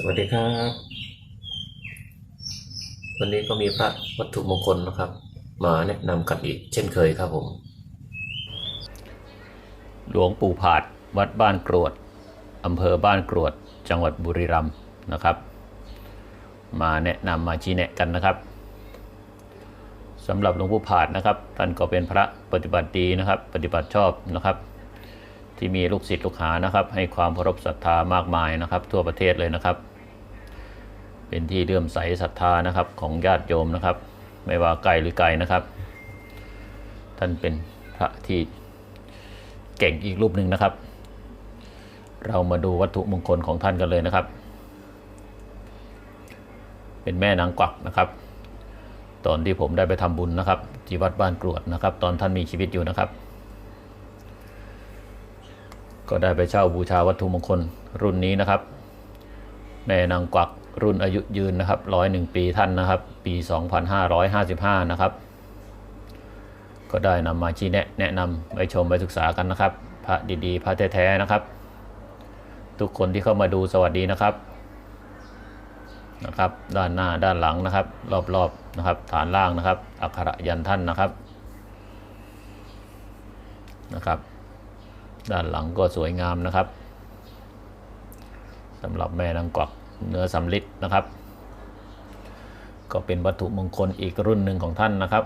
สวัสดีครับ วันนี้ก็มีพระวัตถุมงคลนะครับ มาแนะนำกันอีกเช่นเคยครับผม หลวงปู่ผาด วัดบ้านกรวดอำเภอบ้านกรวด จังหวัดบุรีรัมย์นะครับ มาแนะนำมาชี้แนะกันนะครับสำหรับหลวงปู่ผาดนะครับ ท่านก็เป็นพระปฏิบัติดีนะครับ ปฏิบัติชอบนะครับที่มีลูกศิษย์ลูกหานะครับ ให้ความเคารพศรัทธามากมายนะครับ ทั่วประเทศเลยนะครับ เป็นที่เลื่อมใสศรัทธานะครับของญาติโยมนะครับ ไม่ว่าไกลหรือไกลนะครับ ท่านเป็นพระที่เก่งอีกรูปหนึ่งนะครับ เรามาดูวัตถุมงคลของท่านกันเลยนะครับ เป็นแม่นางกวักนะครับ ตอนที่ผมได้ไปทำบุญนะครับที่วัดบ้านกรวดนะครับ ตอนท่านมีชีวิตอยู่นะครับ ก็ได้ไปเช่าบูชาวัตถุมงคลรุ่นนี้นะครับ แม่นางกวัก รุ่นอายุยืนนะครับร้อยหนึ่งปีท่านนะครับ ปี 2555 นะครับ ก็ได้นำมาชี้แนะแนะนำไปชมไปศึกษากันนะครับ พระดีๆ พระแท้ๆนะครับ ทุกคนที่เข้ามาดูสวัสดีนะครับนะครับ ด้านหน้าด้านหลังนะครับ รอบๆนะครับ ฐานล่างนะครับ อักขระยันท่านนะครับนะครับ ด้านหลังก็สวยงามนะครับสำหรับแม่นางกวัก เนื้อสำลิดนะครับ ก็เป็นวัตถุมงคลอีกรุ่นหนึ่งของท่านนะครับ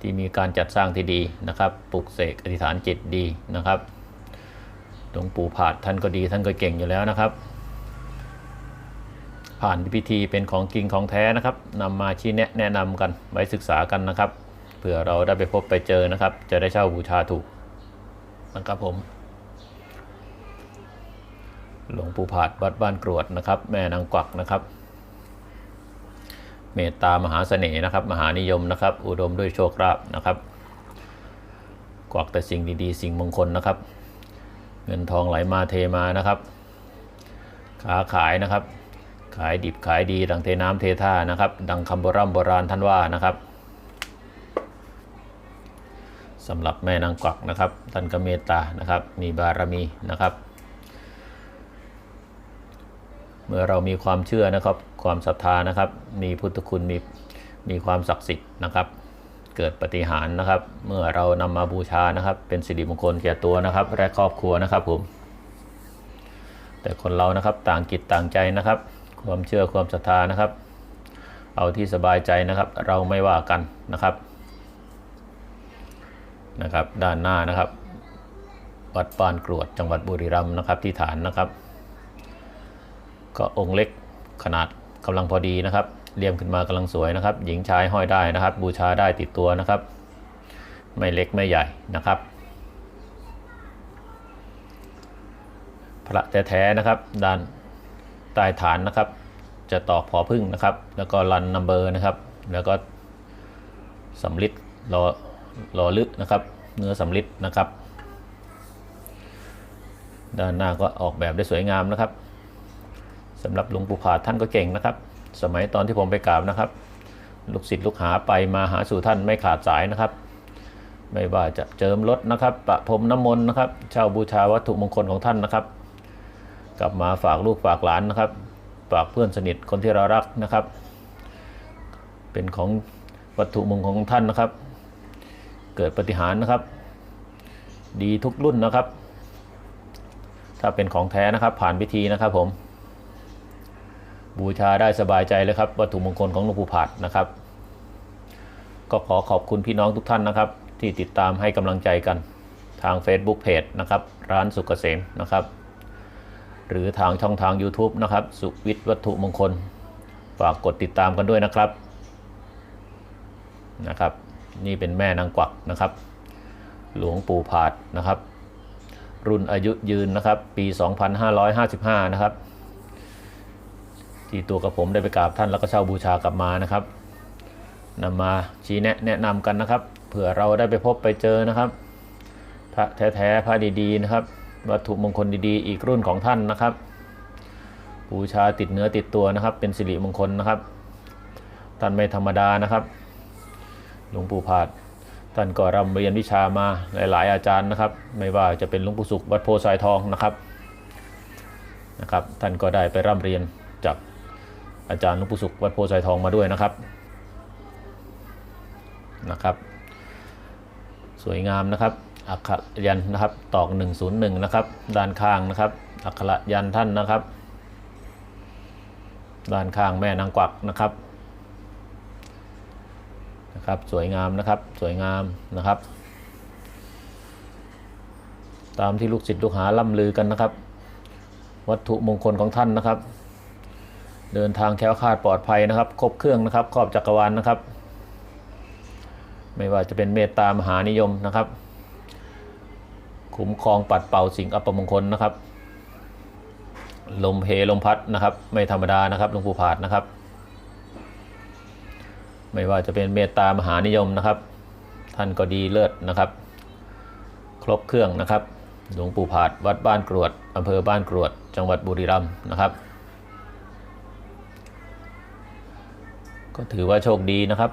ที่มีการจัดสร้างที่ดีนะครับปลุกเสกอธิษฐานจิตดีนะครับหลวงปู่ผาดท่านก็ดีท่านก็เก่งอยู่แล้วนะครับ ผ่านพิธีเป็นของจริงของแท้นะครับนำมาชี้แนะแนะนำกันไว้ศึกษากันนะครับเผื่อเราได้ไปพบไปเจอนะครับ จะได้เช่าบูชาถูกนะครับผม หลวงปู่ผาดวัดบ้านกรวดนะครับ แม่นางกวักนะครับเมตตามหาเสน่ห์นะครับ มหานิยมนะครับ อุดมด้วยโชคลาภนะครับ กวักแต่สิ่งดีๆ สิ่งมงคลนะครับ เงินทองไหลมาเทมานะครับค้าขายนะครับ ขายดิบขายดีดังเทน้ำเทท่านะครับ ดังคำโบราณโบราณท่านว่านะครับสำหรับแม่นางกวักนะครับ ท่านก็เมตตานะครับ มีบารมีนะครับ เมื่อเรามีความเชื่อนะครับ ความศรัทธานะครับ มีพุทธคุณมีมีความศักดิ์สิทธิ์นะครับ เกิดปฏิหารนะครับ เมื่อเรานำมาบูชานะครับ เป็นสิริมงคลแก่ตัวนะครับและครอบครัวนะครับผมแต่คนเรานะครับต่างจิตต่างใจนะครับ ความเชื่อความศรัทธานะครับ เอาที่สบายใจนะครับ เราไม่ว่ากันนะครับนะครับ ด้านหน้านะครับ วัดปานกรวดจังหวัดบุรีรัมย์นะครับที่ฐานนะครับ ก็องค์เล็กขนาดกำลังพอดีนะครับเรียมขึ้นมากำลังสวยนะครับ หญิงชายห้อยได้นะครับ บูชาได้ติดตัวนะครับ ไม่เล็กไม่ใหญ่นะครับ พระแท้ๆนะครับ ด้านใต้ฐานนะครับ จะตอกพอพึ่งนะครับ แล้วก็รันนัมเบอร์นะครับ แล้วก็สำลิดรอรอลึกนะครับ เนื้อสำลิดนะครับ ด้านหน้าก็ออกแบบได้สวยงามนะครับ สำหรับหลวงปู่ผาดท่านก็เก่งนะครับ สมัยตอนที่ผมไปกราบนะครับ ลูกศิษย์ลูกหาไปมาหาสู่ท่านไม่ขาดสายนะครับ ไม่ว่าจะเจิมรถนะครับ ประพรมน้ำมนต์นะครับ เช่าบูชาวัตถุมงคลของท่านนะครับ กลับมาฝากลูกฝากหลานนะครับ ฝากเพื่อนสนิทคนที่เรารักนะครับ เป็นของวัตถุมงคลของท่านนะครับ เกิดปฏิหารนะครับ ดีทุกรุ่นนะครับ ถ้าเป็นของแท้นะครับผ่านพิธีนะครับผม บูชาได้สบายใจเลยครับวัตถุมงคลของหลวงปู่ผาดนะครับ ก็ขอขอบคุณพี่น้องทุกท่านนะครับ ที่ติดตามให้กำลังใจกันทาง Facebook Page นะครับ ร้านสุกเกษมนะครับ หรือทางช่องทาง YouTube นะครับ สุวิทย์วัตถุมงคล ฝากกดติดตามกันด้วยนะครับนะครับ นี่เป็นแม่นางกวักนะครับ หลวงปู่ผาดนะครับ รุ่นอายุยืนนะครับ ปี 2555 นะครับ ที่ตัวกับผมได้ไปกราบท่านแล้วก็เช่าบูชากลับมานะครับนำมาชี้แนะแนะนำกันนะครับเผื่อเราได้ไปพบไปเจอนะครับพระแท้ๆพระดีๆนะครับ วัตถุมงคลดีๆ อีกรุ่นของท่านนะครับบูชาติดเนื้อติดตัวนะครับ เป็นสิริมงคลนะครับท่านไม่ธรรมดานะครับหลวงปู่ผาดท่านก็ร่ำเรียนวิชามาหลาย ๆ อาจารย์นะครับ ไม่ว่าจะเป็นหลวงปู่สุขวัดโพสายทองนะครับนะครับ ท่านก็ได้ไปร่ำเรียนจาก อาจารย์หลุปู่สุขวัดโพไซทองมาด้วยนะครับนะครับ สวยงามนะครับอักขรยันนะครับตอก 101 นะครับ ด้านข้างนะครับอักขระยันท่านนะครับ ด้านข้างแม่นางกวักนะครับนะครับ สวยงามนะครับสวยงามนะครับ ตามที่ลูกศิษย์ลูกหาล่ำลือกันนะครับ วัตถุมงคลของท่านนะครับ เดินทางแคล้วคลาดปลอดภัยนะครับ ครบเครื่องนะครับครอบจักรวาลนะครับ ไม่ว่าจะเป็นเมตตามหานิยมนะครับ คุ้มครองปัดเป่าสิ่งอัปมงคลนะครับ ลมเพลมพัดนะครับ ไม่ธรรมดานะครับหลวงปู่ผาดนะครับ ไม่ว่าจะเป็นเมตตามหานิยมนะครับ ท่านก็ดีเลิศนะครับ ครบเครื่องนะครับหลวงปู่ผาดวัดบ้านกรวดอำเภอบ้านกรวด จังหวัดบุรีรัมย์นะครับ ก็ถือว่าโชคดีนะครับ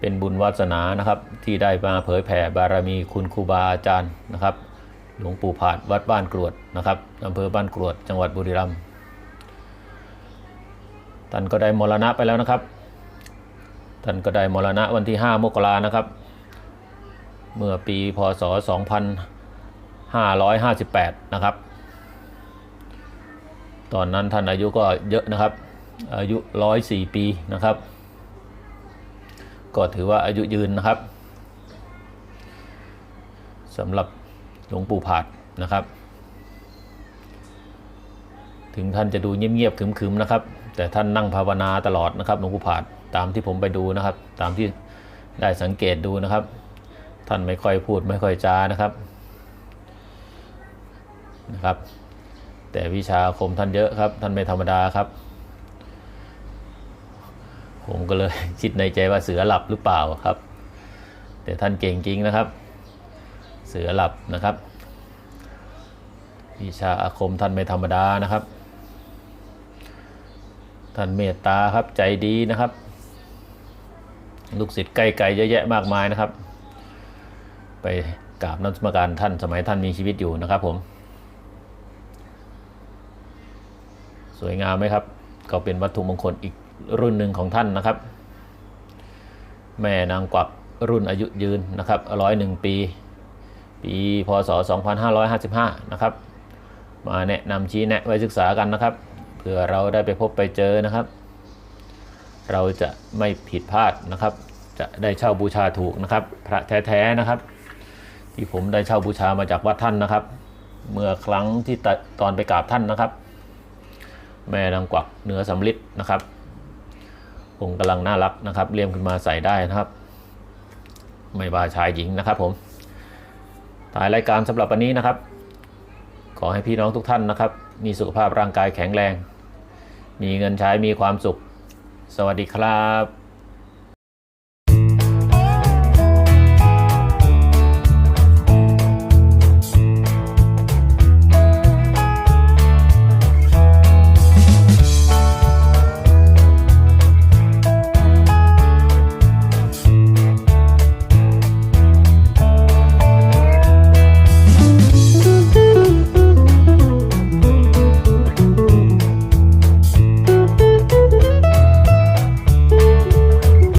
เป็นบุญวาสนานะครับ ที่ได้มาเผยแผ่บารมีคุณครูบาอาจารย์นะครับ หลวงปู่ผาดวัดบ้านกรวดนะครับอำเภอบ้านกรวด จังหวัดบุรีรัมย์ท่านก็ได้มรณะไปแล้วนะครับท่านก็ได้มรณะวันที่ 5 มกรานะครับ เมื่อปีพศ 2558 นะครับ ตอนนั้นท่านอายุก็เยอะนะครับ อายุ 104 ปีนะครับ ก็ถือว่าอายุยืนนะครับสำหรับหลวงปู่ผาดนะครับ ถึงท่านจะดูเงียบๆขึมๆนะครับ แต่ท่านนั่งภาวนาตลอดนะครับหลวงปู่ผาดตามที่ผมไปดูนะครับ ตามที่ได้สังเกตดูนะครับ ท่านไม่ค่อยพูดไม่ค่อยจานะครับนะครับ แต่วิชาคมท่านเยอะครับ ท่านไม่ธรรมดาครับ ผมก็เลยคิดในใจว่าเสือหลับหรือเปล่าครับ แต่ท่านเก่งจริงนะครับ เสือหลับนะครับวิชาอาคมท่านไม่ธรรมดานะครับ ท่านเมตตาครับใจดีนะครับ ลูกศิษย์ใกล้ๆเยอะแยะมากมายนะครับ ไปกราบน้ำสมการท่านสมัยท่านมีชีวิตอยู่นะครับผม สวยงามไหมครับ ก็เป็นวัตถุมงคลอีก รุ่นหนึ่งของท่านนะครับ แม่นางกวักรุ่นอายุยืนนะครับร้อยหนึ่งปี ปีพศ 2555 นะครับ มาแนะนำชี้แนะไว้ศึกษากันนะครับเพื่อเราได้ไปพบไปเจอนะครับ เราจะไม่ผิดพลาดนะครับ จะได้เช่าบูชาถูกนะครับ พระแท้ๆนะครับ ที่ผมได้เช่าบูชามาจากวัดท่านนะครับ เมื่อครั้งที่ตะตอนไปกราบท่านนะครับ แม่นางกวักเนื้อสำลิดนะครับ คงกำลังน่ารักนะครับเลี่ยมขึ้นมาใส่ได้นะครับ ไม่ว่าชายหญิงนะครับผมถ่ายรายการสำหรับวันนี้นะครับ ขอให้พี่น้องทุกท่านนะครับ มีสุขภาพร่างกายแข็งแรง มีเงินใช้มีความสุข สวัสดีครับ